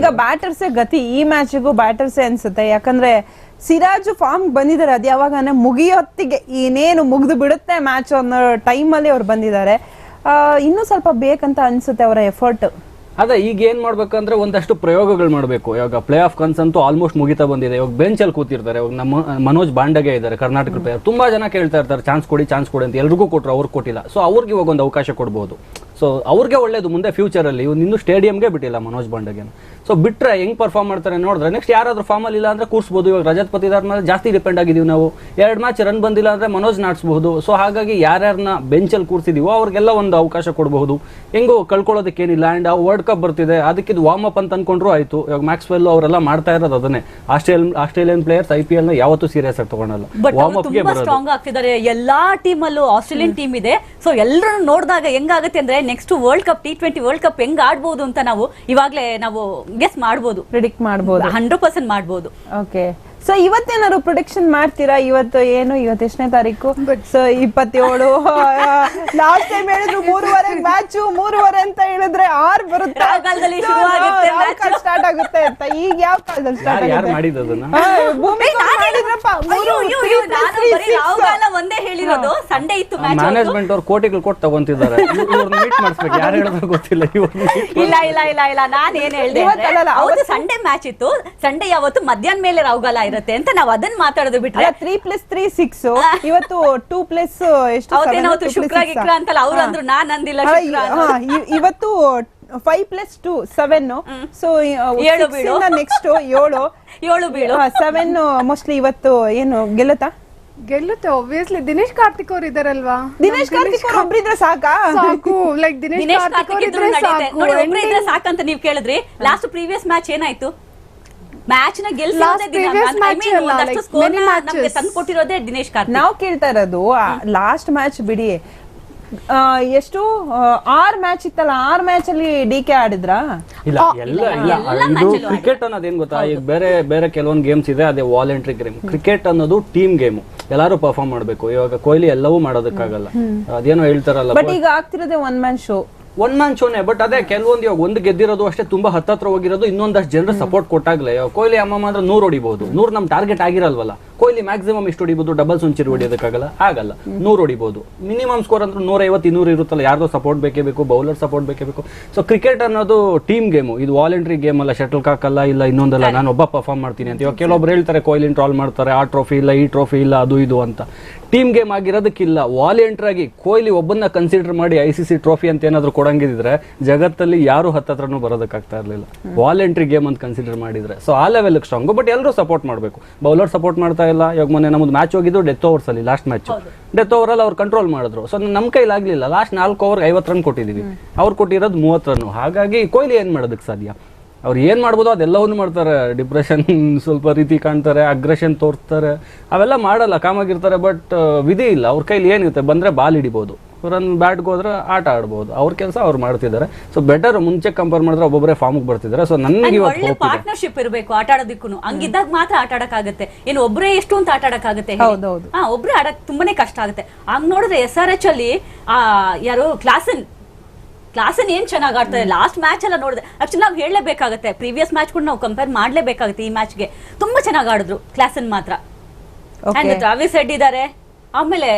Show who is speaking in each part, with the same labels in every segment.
Speaker 1: ಈಗ ಬ್ಯಾಟರ್ಸೇ ಗತಿ, ಈ ಮ್ಯಾಚಿಗೂ ಬ್ಯಾಟರ್ಸ್ ಅನ್ಸುತ್ತೆ. ಯಾಕಂದ್ರೆ ಸಿರಾಜ್ ಫಾರ್ಮ್ ಬಂದಿದ್ದಾರೆ. ಅದು ಯಾವಾಗ ಮುಗಿಯೋತ್ತಿಗೆ ಇನ್ನೇನು ಮುಗಿದು ಬಿಡುತ್ತೆ ಮ್ಯಾಚ್ ಅನ್ನೋ ಟೈಮಲ್ಲಿ ಅವ್ರು ಬಂದಿದ್ದಾರೆ. ಇನ್ನೂ ಸ್ವಲ್ಪ ಬೇಕಂತ ಅನ್ಸುತ್ತೆ ಅವರ ಎಫರ್ಟ್
Speaker 2: ಅದೇ, ಈಗ ಏನ್ ಮಾಡ್ಬೇಕಂದ್ರೆ ಒಂದಷ್ಟು ಪ್ರಯೋಗಗಳು ಮಾಡಬೇಕು. ಇವಾಗ ಪ್ಲೇ ಆಫ್ ಕನ್ಸ್ ಅಂತೂ ಆಲ್ಮೋಸ್ಟ್ ಮುಗಿತಾ ಬಂದಿದೆ. ಇವಾಗ ಬೆಂಚಲ್ಲಿ ಕೂತಿರ್ತಾರೆ. ಇವಾಗ ನಮ್ಮ, ಮನೋಜ್ ಬಾಂಡಗೆ ಇದ್ದಾರೆ, ಕರ್ನಾಟಕ ಪ್ಲೇಯರ್ ತುಂಬಾ ಜನ ಕೇಳ್ತಾ ಇರ್ತಾರೆ ಚಾನ್ಸ್ ಕೊಡಿ ಚಾನ್ಸ್ ಕೊಡಿ ಅಂತ. ಎಲ್ರಿಗೂ ಕೊಟ್ಟರು ಅವ್ರಿಗೆ ಕೊಟ್ಟಿಲ್ಲ. ಸೊ ಅವ್ರಿಗೆ ಇವಾಗ ಒಂದು ಅವಕಾಶ ಕೊಡ್ಬೋದು. ಸೊ ಅವ್ರಿಗೆ ಒಳ್ಳೇದು ಮುಂದೆ ಫ್ಯೂಚರಲ್ಲಿ ಇವ್ನು ಇನ್ನೂ ಸ್ಟೇಡಿಯಂಗೆ ಬಿಟ್ಟಿಲ್ಲ ಮನೋಜ್ ಬಾಂಡಗೆ ಸೊ ಬಿಟ್ರೆ ಹೆಂಗ್ ಪರ್ಫಾರ್ಮ್ ಮಾಡ್ತಾರೆ ನೋಡಿದ್ರೆ ನೆಕ್ಸ್ಟ್ ಯಾರಾದರೂ ಫಾರ್ಮಲ್ಲಿ ಇಲ್ಲ ಅಂದ್ರೆ ಕೂರಿಸ್ಬೋದು. ಇವಾಗ ರಜತ್ ಪತಿದಾರ್ ಮೇಲೆ ಜಾಸ್ತಿ ಡಿಪೆಂಡ್ ಆಗಿದೀವಿ ನಾವು. ಎರಡು ಮ್ಯಾಚ್ ರನ್ ಬಂದಿಲ್ಲ ಅಂದ್ರೆ ಮನೋಜ್ ನಾಡಿಸ್ಬಹುದು ಸೊ ಹಾಗಾಗಿ ಯಾರ್ಯಾರನ್ನ ಬೆಂಚಲ್ಲಿ ಕೂರಿಸಿದೀವೋ ಅವ್ರಿಗೆಲ್ಲ ಒಂದು ಅವಕಾಶ ಕೊಡಬಹುದು. ಹೆಂಗೋ ಕಳ್ಕೊಳ್ಳೋದಕ್ಕೇನಿಲ್ಲ ಆ್ಯಂಡ್ ಆ ವರ್ಲ್ಡ್ ಕಪ್ ಬರ್ತಿದೆ. ಅದಕ್ಕೆ ಇದು ವಾರ್ಮ್ ಅಪ್ ಅಂತ ಅನ್ಕೊಂಡ್ರು ಆಯ್ತು. ಇವಾಗ ಮ್ಯಾಕ್ಸ್ವೆಲ್ ಅವರೆಲ್ಲ ಮಾಡ್ತಾ ಇರೋದು ಅದನ್ನೇ. Australian Australian players I P ಎಲ್ನ ಯಾವತ್ತೂ ಸೀರಿಯಸ್ ಆಗಿ ತಗೊಳಲ್ಲ ವಾರ್ಮ್ ಅಪ್ಗೆ ಬರೋದು.
Speaker 3: ಸ್ಟ್ರಾಂಗ್ ಆಗ್ತಿದ್ದಾರೆ. ಎಲ್ಲಾ ಟೀಮಲ್ಲೂ ಆಸ್ಟ್ರೇಲಿಯನ್ ಟೀಮ್ ಇದೆ. ಸೊ ಎಲ್ಲರೂ ನೋಡಿದಾಗ ಹೆಂಗಾಗುತ್ತೆ ಅಂದ್ರೆ next world cup T twenty world cup ಹೆಂಗ್ ಆಡ್ಬೋದು ಅಂತ ನಾವು ಇವಾಗ್ಲೇ ನಾವು ಗೆಸ್ ಮಾಡ್ಬೋದು.
Speaker 1: ಪ್ರಿಡಿಕ್ಟ್ ಮಾಡ್ಬೋದು.
Speaker 3: ಹಂಡ್ರೆಡ್ ಪರ್ಸೆಂಟ್ ಮಾಡ್ಬೋದು.
Speaker 1: ಓಕೆ ಸೊ ಇವತ್ತೇನಾದ್ರು ಪ್ರೊಡಕ್ಷನ್ ಮಾಡ್ತೀರಾ? ಇವತ್ತು ಏನು? ಇವತ್ತು ಎಷ್ಟನೇ ತಾರೀಕು? ಸೊ ಇಪ್ಪತ್ತೇಳು. ಲಾಸ್ಟ್ ಟೈಮ್ ಹೇಳಿದ್ರು ಮೂರುವರೆ ಮ್ಯಾಚು ಮೂರುವರೆ ಅಂತ ಹೇಳಿದ್ರೆ ಆರ್ ಬರುತ್ತೆ? ಸ್ಟಾರ್ಟ್ ಆಗುತ್ತೆ ಅಂತ. ಈಗ ಯಾವ ಕಾಲದಲ್ಲಿ ಸ್ಟಾರ್ಟ್ ಆಗುತ್ತೆ?
Speaker 3: ಒಂದೇ ಹೇಳಿರೋದು. ಸಂಡೇ ಇತ್ತು ಮ್ಯಾಚ್
Speaker 2: ಮ್ಯಾನೇಜ್ಮೆಂಟ್ ಅವ್ರು ಕೋಟಿಗಳು ಕೊಟ್ಟು ತಗೊಂತಿದ್ದಾರೆ. ಇವ್ರನ್ನ ಮೀಟ್ ಮಾಡಿಸ್ಬೇಕು. ಯಾರು ಹೇಳೋದು ಗೊತ್ತಿಲ್ಲ.
Speaker 3: ಇಲ್ಲ ಇಲ್ಲ ಇಲ್ಲ ಇಲ್ಲ. ನಾನ್ ಏನ್ ಹೇಳ್ದೆ ಸಂಡೇ ಮ್ಯಾಚ್ ಇತ್ತು. ಸಂಡೆ ಯಾವತ್ತು ಮಧ್ಯಾಹ್ನ ಮೇಲೆ ರಾಹುಗಾಲ ಇರುತ್ತೆ ಅಂತ ನಾವ್ ಅದನ್ನ ಮಾತಾಡೋದು ಬಿಟ್ರೆ
Speaker 1: ತ್ರೀ ಪ್ಲಸ್ ತ್ರೀ ಸಿಕ್ಸ್ ಇವತ್ತು ಟೂ ಪ್ಲಸ್ ಎಷ್ಟು two plus
Speaker 3: ಶುಕ್ರ ಗಿಕ್ರ ಅಂತಲ್ಲ ಅವ್ರು ಅಂದ್ರು ನಾನ್ ಅಂದಿಲ್ಲ
Speaker 1: ಇವತ್ತು five plus two seven so
Speaker 3: ಏಳು ಬೀಳು.
Speaker 1: ನೆಕ್ಸ್ಟ್ ಏಳು.
Speaker 3: ಏಳು ಬೀಳು.
Speaker 1: ಸೆವೆನ್ ಮೋಸ್ಟ್ಲಿ ಇವತ್ತು ಏನು ಗೆಲ್ಲುತ್ತಾ?
Speaker 4: ಗೆಲ್ಲುತ್ತೆ ಆಬ್ವಿಯಸ್ಲಿ ದಿನೇಶ್ ಕಾರ್ತಿಕ್ ಅವ್ರು ಇದಾರಲ್ವಾ?
Speaker 1: ದಿನೇಶ್ ಕಾರ್ತಿಕ್ ಅವ್ರು ಒಬ್ರಿದ್ರೆ ಸಾಕಾ?
Speaker 4: ಸಾಕು. ಲೈಕ್ ದಿನೇಶ್ ಕಾರ್ತಿಕ್ ಅವ್ರು
Speaker 3: ಇದ್ರೆ
Speaker 4: ಸಾಕು.
Speaker 3: ನೋಡಿ
Speaker 4: ಒಬ್ರಿದ್ರೆ
Speaker 3: ಸಾಕಂತ ನೀವ್ ಕೇಳಿದ್ರಿ. ಲಾಸ್ಟ್ ಪ್ರೀವಿಯಸ್ ಮ್ಯಾಚ್ ಏನಾಯ್ತು? ಮ್ಯಾಚ್ನ ಕೊಟ್ಟಿರೋದೇ ದಿನೇಶ್ ಕಾರ್ತಿಕ್.
Speaker 1: ನಾವು ಕೇಳ್ತಾ ಇರೋದು ಲಾಸ್ಟ್ ಮ್ಯಾಚ್ ಬಿಡಿ. ಆ, ಎಷ್ಟು ಆರ್ ಮ್ಯಾಚ್ ಇತ್ತಲ್ಲ ಆರ್ ಮ್ಯಾಚ್ ಅಲ್ಲಿ ಡಿ ಕೆ ಆಡಿದ್ರಾ?
Speaker 2: ಇಲ್ಲ ಎಲ್ಲ ಇಲ್ಲ ಇದು ಕ್ರಿಕೆಟ್ ಅನ್ನೋದೇನ್ ಗೊತ್ತಾ? ಈಗ ಬೇರೆ ಬೇರೆ ಕೆಲವೊಂದು ಗೇಮ್ಸ್ ಇದೆ ಅದೇ ವಾಲಂಟ್ರಿ ಗೇಮ್ ಕ್ರಿಕೆಟ್ ಅನ್ನೋದು ಟೀಮ್ ಗೇಮು ಎಲ್ಲರೂ ಪರ್ಫಾರ್ಮ್ ಮಾಡಬೇಕು. ಇವಾಗ ಕೊಹ್ಲಿ ಎಲ್ಲವೂ ಮಾಡೋದಕ್ಕಾಗಲ್ಲ. ಅದೇನೋ ಹೇಳ್ತಾರಲ್ಲ
Speaker 1: ಬಟ್ ಈಗ ಆಗ್ತಿರೋದೇ one man show
Speaker 2: one man ಶೋನೆ but ಅದೇ ಕೆಲವೊಂದು ಇವಾಗ ಒಂದು ಗೆದ್ದಿರೋದು ಅಷ್ಟೇ ತುಂಬಾ ಹತ್ತತ್ರ ಹೋಗಿರೋದು ಇನ್ನೊಂದಷ್ಟು ಜನರ ಸಪೋರ್ಟ್ ಕೊಟ್ಟಾಗ್ಲೇ ಕೊಹ್ಲಿ ಅಮ್ಮ ಮಾತ್ರ ನೂರು ಹೊಡಿಬಹುದು ನೂರು ನಮ್ಮ ಟಾರ್ಗೆಟ್ ಆಗಿರಲ್ವಲ್ಲ. ಕೊಹ್ಲಿ ಮ್ಯಾಕ್ಸಿಮಮ್ ಎಷ್ಟು ಹೊಡಿಬಹುದು ಡಬಲ್ ಸೆಂಚುರಿ ಹೊಡಿಯೋದಕ್ಕಾಗಲ್ಲ? ಆಗಲ್ಲ. ನೂರು ಹೊಡಿಬಹುದು ಮಿನಿಮಮ್ ಸ್ಕೋರ್ ಅಂದ್ರೆ ನೂರ ಐವತ್ತು ಇನ್ನೂರು ಇರುತ್ತಲ್ಲ. ಯಾರ್ದೋ ಸಪೋರ್ಟ್ ಬೇಕೇ ಬೇಕು ಬೌಲರ್ ಸಪೋರ್ಟ್ ಬೇಕೇ ಬೇಕು. ಸೊ ಕ್ರಿಕೆಟ್ ಅನ್ನೋದು ಟೀಮ್ ಗೇಮು ಇದು ವಾಲಂಟ್ರಿ ಗೇಮ್ ಅಲ್ಲ. ಶಟಲ್ ಕಾಕ್ ಅಲ್ಲ ಇಲ್ಲ ಇನ್ನೊಂದಲ್ಲ. ನಾನು ಒಬ್ಬ ಪರ್ಫಾರ್ಮ್ ಮಾಡ್ತೀನಿ ಅಂತ. ಇವಾಗ ಕೆಲವೊಬ್ರು ಹೇಳ್ತಾರೆ ಕೊಹ್ಲಿ ಟ್ರಾಲ್ ಮಾಡ್ತಾರೆ. ಆ ಟ್ರೋಫಿ ಇಲ್ಲ ಈ ಟ್ರೋಫಿ ಇಲ್ಲ ಅದು ಇದು ಅಂತ. ಟೀಮ್ ಗೇಮ್ ಆಗಿರೋದಕ್ಕಿಲ್ಲ. ವಾಲಂಟ್ರ್ ಆಗಿ ಕೊಹ್ಲಿ ಒಬ್ಬನ್ನ ಕನ್ಸಿಡರ್ ಮಾಡಿ ಐ ಸಿ ಸಿ ಟ್ರೋಫಿ ಅಂತ ಏನಾದ್ರು ಕೊಡಂಗಿದ್ರೆ ಜಗತ್ತಲ್ಲಿ ಯಾರು ಹತ್ತತ್ರನೂ ಬರೋದಕ್ಕಾಗ್ತಾ ಇರಲಿಲ್ಲ. ವಾಲಂಟ್ರಿ ಗೇಮ್ ಅಂತ ಕನ್ಸಿಡರ್ ಮಾಡಿದ್ರೆ. ಸೊ ಆ ಲೆವೆಲ್ ಸ್ಟ್ರಾಂಗು ಬಟ್ ಎಲ್ಲರೂ ಸಪೋರ್ಟ್ ಮಾಡಬೇಕು. ಬೌಲರ್ ಸಪೋರ್ಟ್ ಮಾಡ್ತಾ ಇಲ್ಲ ಇವಾಗ ಮೊನ್ನೆ ನಮ್ದು ಮ್ಯಾಚ್ ಹೋಗಿದ್ದು ಡೆತ್ ಓವರ್ಸ್ ಅಲ್ಲಿ ಲಾಸ್ಟ್ ಮ್ಯಾಚ್ ಡೆತ್ ಓವರ್ ಅಲ್ಲಿ ಅವ್ರು ಕಂಟ್ರೋಲ್ ಮಾಡಿದ್ರು. ಸೊ ನಮ್ಮ ಕೈಲಿ ಆಗ್ಲಿಲ್ಲ. ಲಾಸ್ಟ್ ನಾಲ್ಕು ಓವರ್ ಐವತ್ತು ರನ್ ಕೊಟ್ಟಿದೀವಿ. ಅವ್ರು ಕೊಟ್ಟಿರೋದು ಮೂವತ್ತು ರನ್ ಹಾಗಾಗಿ ಕೊಹ್ಲಿ ಏನ್ ಮಾಡೋದಕ್ಕೆ ಸಾಧ್ಯ? ಅವ್ರು ಏನ್ ಮಾಡ್ಬೋದು ಅದೆಲ್ಲವನ್ನು ಮಾಡ್ತಾರೆ. ಡಿಪ್ರೆಷನ್ ಸ್ವಲ್ಪ ರೀತಿ ಕಾಣ್ತಾರೆ ಅಗ್ರೆಷನ್ ತೋರ್ತಾರೆ ಅವೆಲ್ಲ ಮಾಡಲ್ಲ ಕಾಮಾಗಿರ್ತಾರೆ ಬಟ್ ವಿಧಿ ಇಲ್ಲ. ಅವ್ರ ಕೈಲಿ ಏನಿರುತ್ತೆ? ಬಂದ್ರೆ ಬಾಲ್ ಹಿಡಿಬೋದು. ರನ್ ಬ್ಯಾಟ್ಗೆ ಹೋದ್ರೆ ಆಟ ಆಡ್ಬೋದು. ಅವ್ರ ಕೆಲಸ ಅವ್ರು ಮಾಡ್ತಿದ್ದಾರೆ. ಸೊ ಬೆಟರ್ ಮುಂಚೆ ಕಂಪೇರ್ ಮಾಡಿದ್ರೆ ಒಬ್ಬೊಬ್ಬರೇ ಫಾರ್ಮ್ಗೆ ಬರ್ತಿದ್ದಾರೆ. ಸೊ ನನಗೆ ಇವತ್ತು
Speaker 3: ಒಳ್ಳೆ
Speaker 2: ಹೋಪ್ ಇದೆ.
Speaker 3: ಪಾರ್ಟ್ನರ್ಶಿಪ್ ಇರಬೇಕು ಆಟ ಆಡೋದಕ್ಕೂ ಹಂಗಿದ್ದಾಗ ಮಾತ್ರ ಆಟ ಆಡಕ್ಕಾಗತ್ತೆ. ಏನು ಒಬ್ಬರೇ ಎಷ್ಟು ಅಂತ ಆಟ ಆಡಕ್ಕಾಗತ್ತೆ ಹೇಳಿ?
Speaker 1: ಹೌದೌದು.
Speaker 3: ಹಾ ಒಬ್ರೇ ಆಡಕ್ ತುಂಬಾನೇ ಕಷ್ಟ ಆಗುತ್ತೆ. ಹಂಗ್ ನೋಡಿದ್ರೆ ಎಸ್ ಆರ್ ಎಚ್ ಅಲ್ಲಿ ಆ ಯಾರು ಕ್ಲಾಸನ್ ಕ್ಲಾಸನ್ ಏನ್ ಚೆನ್ನಾಗಿ ಆಡ್ತಾರೆ ಲಾಸ್ಟ್ ಮ್ಯಾಚ್ ಎಲ್ಲ ನೋಡಿದ್ರೆ ಆಕ್ಚುಲಿ ನಾವು ಹೇಳಲೇಬೇಕಾಗತ್ತೆ. ಪ್ರೀವಿಯಸ್ ಮ್ಯಾಚ್ ಕೂಡ ನಾವು ಕಂಪೇರ್ ಮಾಡ್ಲೇಬೇಕಾಗುತ್ತೆ ಈ ಮ್ಯಾಚ್ಗೆ ತುಂಬಾ ಚೆನ್ನಾಗಿ ಆಡಿದ್ರು ಕ್ಲಾಸನ್ ಮಾತ್ರ.
Speaker 1: Okay.
Speaker 3: ಟ್ರಾವಿಸ್ ಹೆಡ್ ಇದ್ದಾರೆ. ಆಮೇಲೆ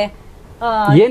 Speaker 3: ಆ,
Speaker 2: ಏನ್